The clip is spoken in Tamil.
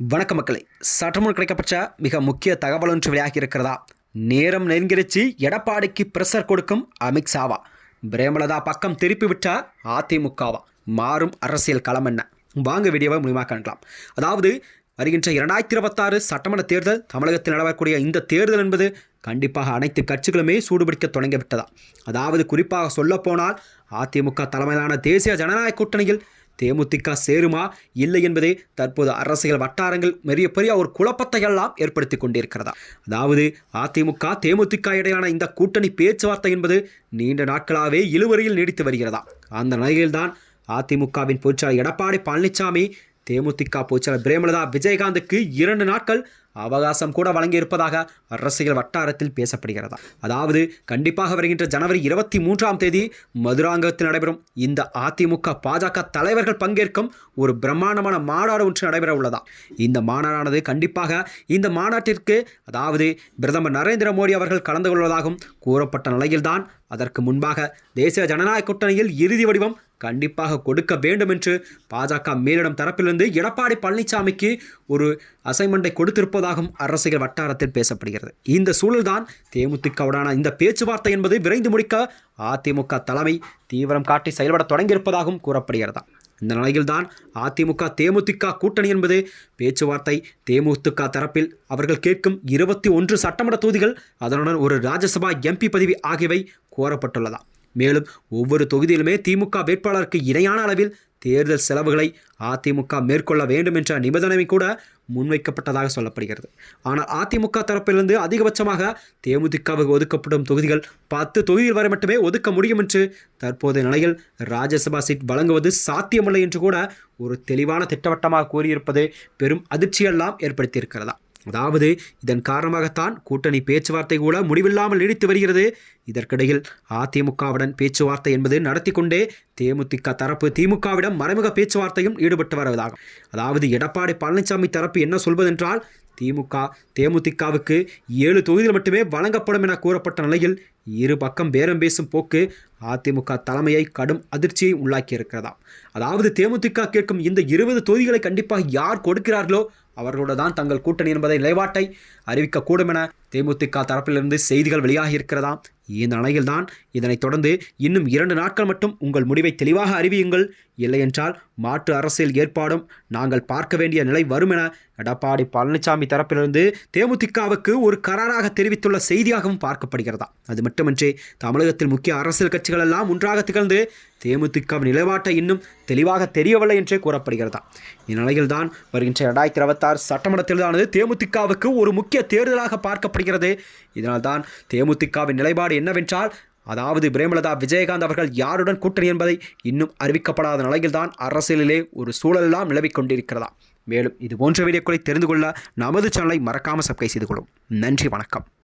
வணக்க மக்களை சற்றுமுன் கிடைக்கப்பட்ட மிக முக்கிய தகவல் ஒன்று வெளியாகி இருக்கிறதா நேரம் நெருங்கிருச்சு எடப்பாடிக்கு பிரஷர் கொடுக்கும் அமித்ஷாவா பிரேமலதா பக்கம் திருப்பி விட்டா அதிமுகவா? மாறும் அரசியல் களம் என்ன? வாங்க வீடியோவை முடிவாக காணலாம் அதாவது வருகின்ற இரண்டாயிரத்தி இருபத்தாறு சட்டமன்ற தேர்தல் தமிழகத்தில் நடவக்கூடிய இந்த தேர்தல் என்பது கண்டிப்பாக அனைத்து கட்சிகளுமே சூடுபிடிக்க தொடங்கிவிட்டதா? அதாவது குறிப்பாக சொல்லப்போனால் அதிமுக தலைமையிலான தேசிய ஜனநாயக கூட்டணியில் தேமுதிக சேருமா? இல்லை என்பதே தற்போது அரசியல் வட்டாரங்கள் பெரிய பெரிய ஒரு குழப்பத்தை எல்லாம் ஏற்படுத்தி கொண்டிருக்கிறதா? அதாவது அதிமுக தேமுதிக இடையிலான இந்த கூட்டணி பேச்சுவார்த்தை என்பது நீண்ட நாட்களாகவே இழுவரையில் நீடித்து வருகிறதா? அந்த நிலையில்தான் அதிமுகவின் பொதுச்செயலாளர் எடப்பாடி பழனிசாமி தேமுதிக பொதுச்செயலாளர் பிரேமலதா விஜயகாந்துக்கு இரண்டு நாட்கள் அவகாசம் கூட வழங்கியிருப்பதாக அரசியல் வட்டாரத்தில் பேசப்படுகிறதா? அதாவது கண்டிப்பாக வருகின்ற ஜனவரி இருபத்தி மூன்றாம் தேதி மதுராங்கத்தில் நடைபெறும் இந்த அதிமுக பாஜக தலைவர்கள் பங்கேற்கும் ஒரு பிரம்மாண்டமான மாநாடு ஒன்று நடைபெற உள்ளதா? இந்த மாநாடானது கண்டிப்பாக இந்த மாநாட்டிற்கு அதாவது பிரதமர் நரேந்திர மோடி அவர்கள் கலந்து கொள்வதாகவும் கூறப்பட்ட நிலையில்தான் அதற்கு முன்பாக தேசிய ஜனநாயக கூட்டணியில் இறுதி வடிவம் கண்டிப்பாக கொடுக்க வேண்டும் என்று பாஜக மேலிடம் தரப்பிலிருந்து எடப்பாடி பழனிசாமிக்கு ஒரு அசைன்மெண்ட்டை கொடுத்திருப்பதாகவும் அரசியல் வட்டாரத்தில் பேசப்படுகிறது. இந்த சூழல்தான் தேமுதிகவுடான இந்த பேச்சுவார்த்தை என்பது விரைந்து முடிக்க அதிமுக தலைமை தீவிரம் காட்டி செயல்பட தொடங்கியிருப்பதாகவும் கூறப்படுகிறதா இந்த நிலையில்தான் அதிமுக தேமுதிக கூட்டணி என்பது பேச்சுவார்த்தை தேமுதிக தரப்பில் அவர்கள் கேட்கும் இருபத்தி ஒன்று சட்டமன்ற தொகுதிகள் அதனுடன் ஒரு ராஜ்யசபா எம்பி பதவி ஆகியவை கோரப்பட்டுள்ளதா மேலும் ஒவ்வொரு தொகுதியிலுமே திமுக வேட்பாளருக்கு இணையான அளவில் தேர்தல் செலவுகளை அதிமுக மேற்கொள்ள வேண்டும் என்ற நிபந்தனை கூட முன்வைக்கப்பட்டதாக சொல்லப்படுகிறது. ஆனால் அதிமுக தரப்பிலிருந்து அதிகபட்சமாக தேமுதிகவுக்கு ஒதுக்கப்படும் தொகுதிகள் பத்து தொகுதிகள் வரை மட்டுமே ஒதுக்க முடியும் என்று தற்போதைய நிலையில் ராஜ்யசபா சீட் வழங்குவது சாத்தியமில்லை என்று கூட ஒரு தெளிவான திட்டவட்டமாக கூறியிருப்பது பெரும் அதிர்ச்சியெல்லாம் ஏற்படுத்தியிருக்கிறதா? அதாவது இதன் காரணமாகத்தான் கூட்டணி பேச்சுவார்த்தை கூட முடிவில்லாமல் நீடித்து வருகிறது. இதற்கிடையில் அதிமுகவுடன் பேச்சுவார்த்தை என்பது நடத்தி கொண்டே தேமுதிக தரப்பு திமுகவிடம் மறைமுக பேச்சுவார்த்தையும் ஈடுபட்டு வருவதாகும் அதாவது எடப்பாடி பழனிசாமி தரப்பு என்ன சொல்வதென்றால் திமுக தேமுதிகவுக்கு ஏழு தொகுதிகள் மட்டுமே வழங்கப்படும் என கூறப்பட்ட நிலையில் இரு பக்கம் பேரம் பேசும் போக்கு அதிமுக தலைமையை கடும் அதிர்ச்சியை உள்ளாக்கியிருக்கிறதாம். அதாவது தேமுதிக கேட்கும் இந்த இருபது தொகுதிகளை கண்டிப்பாக யார் கொடுக்கிறார்களோ அவர்களோடு தான் தங்கள் கூட்டணி என்பதை நிலைப்பாட்டை அறிவிக்கக்கூடும் என தேமுதிக தரப்பிலிருந்து செய்திகள் வெளியாகி இருக்கிறதாம் இந்த நிலையில்தான் இதனைத் தொடர்ந்து இன்னும் இரண்டு நாட்கள் மட்டும் உங்கள் முடிவை தெளிவாக அறிவியுங்கள். இல்லையென்றால் மாற்று அரசியல் ஏற்பாடும் நாங்கள் பார்க்க வேண்டிய நிலை வரும் என எடப்பாடி பழனிசாமி தரப்பிலிருந்து தேமுதிகவுக்கு ஒரு கராராக தெரிவித்துள்ள செய்தியாகவும் பார்க்கப்படுகிறதா. அது மட்டுமன்றி தமிழகத்தில் முக்கிய அரசியல் கட்சிகள் எல்லாம் ஒன்றாக திகழ்ந்து தேமுதிக நிலைப்பாட்டை இன்னும் தெளிவாக தெரியவில்லை என்றே கூறப்படுகிறதா. இந்நிலையில்தான் வருகின்ற இரண்டாயிரத்தி இருபத்தாறு சட்டமன்ற தேர்தலானது தேமுதிகவுக்கு ஒரு முக்கிய தேர்தலாக பார்க்கப்படுகிறது. இதனால்தான் தேமுதிகவின் நிலைப்பாடு என்னவென்றால் அதாவது பிரேமலதா விஜயகாந்த் அவர்கள் யாருடன் கூட்டணி என்பதை இன்னும் அறிவிக்கப்படாத நிலையில்தான் அரசியலிலே ஒரு சூழலெல்லாம் நிலவிக் கொண்டிருக்கிறதா. மேலும் இது போன்ற வீடியோக்களை தெரிந்து கொள்ள நமது சேனலை மறக்காமல் சப்ஸ்கிரைப் செய்து கொள்ளும். நன்றி வணக்கம்.